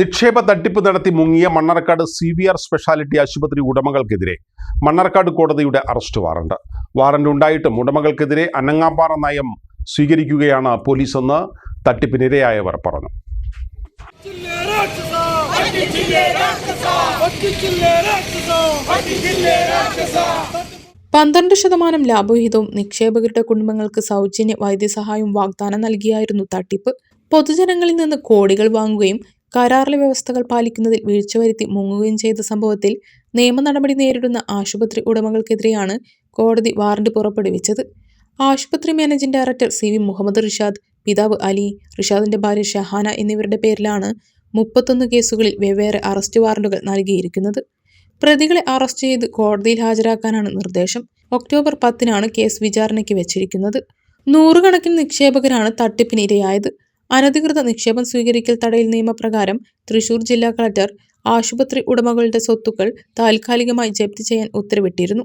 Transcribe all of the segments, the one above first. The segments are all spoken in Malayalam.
നിക്ഷേപ തട്ടിപ്പ് നടത്തി മുങ്ങിയ Mannarkkad C V R speciality ആശുപത്രി ഉടമകൾക്കെതിരെ മണ്ണാർക്കാട് കോടതിയുടെ അറസ്റ്റ് വാറണ്ട് വാറണ്ട് ഉണ്ടായിട്ടും ഉടമകൾക്കെതിരെ അനങ്ങാപ്പാറ നയം സ്വീകരിക്കുകയാണ് പോലീസെന്ന് തട്ടിപ്പിനിരയായവർ പറഞ്ഞു. പന്ത്രണ്ട് ശതമാനം ലാഭവിഹിതവും നിക്ഷേപകരുടെ കുടുംബങ്ങൾക്ക് സൗജന്യ വൈദ്യസഹായവും വാഗ്ദാനം നൽകിയായിരുന്നു തട്ടിപ്പ്. പൊതുജനങ്ങളിൽ നിന്ന് കോടികൾ വാങ്ങുകയും കരാറിലെ വ്യവസ്ഥകൾ പാലിക്കുന്നതിൽ വീഴ്ച വരുത്തി മുങ്ങുകയും ചെയ്ത സംഭവത്തിൽ നിയമ നടപടി നേരിടുന്ന ആശുപത്രി ഉടമകൾക്കെതിരെയാണ് കോടതി വാറണ്ട് പുറപ്പെടുവിച്ചത്. ആശുപത്രി managing director C V Muhammad Rishad പിതാവ് അലി റിഷാദിന്റെ ഭാര്യ ഷഹാന എന്നിവരുടെ പേരിലാണ് മുപ്പത്തൊന്ന് കേസുകളിൽ വെവ്വേറെ അറസ്റ്റ് വാറണ്ടുകൾ നൽകിയിരിക്കുന്നത്. പ്രതികളെ അറസ്റ്റ് ചെയ്ത് കോടതിയിൽ ഹാജരാക്കാനാണ് നിർദ്ദേശം. ഒക്ടോബർ പത്തിനാണ് കേസ് വിചാരണയ്ക്ക് വെച്ചിരിക്കുന്നത്. നൂറുകണക്കിന് നിക്ഷേപകരാണ് തട്ടിപ്പിന് ഇരയായത് അനധികൃത നിക്ഷേപം സ്വീകരിക്കൽ തടയൽ നിയമപ്രകാരം തൃശൂർ ജില്ലാ കളക്ടർ ആശുപത്രി ഉടമകളുടെ സ്വത്തുക്കൾ താൽക്കാലികമായി ജപ്തി ചെയ്യാൻ ഉത്തരവിട്ടിരുന്നു.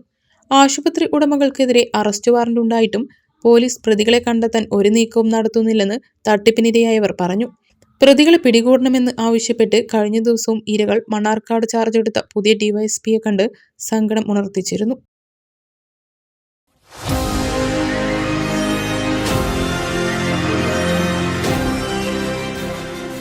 ആശുപത്രി ഉടമകൾക്കെതിരെ അറസ്റ്റ് വാറന്റ് ഉണ്ടായിട്ടും പോലീസ് പ്രതികളെ കണ്ടെത്താൻ ഒരു നീക്കവും നടത്തുന്നില്ലെന്ന് തട്ടിപ്പിനിരയായവർ പറഞ്ഞു. പ്രതികളെ പിടികൂടണമെന്ന് ആവശ്യപ്പെട്ട് കഴിഞ്ഞ ദിവസവും ഇരകൾ മണ്ണാർക്കാട് ചാർജ് എടുത്ത പുതിയ ഡിവൈഎസ്പിയെ കണ്ട് സങ്കടം ഉണർത്തിച്ചിരുന്നു.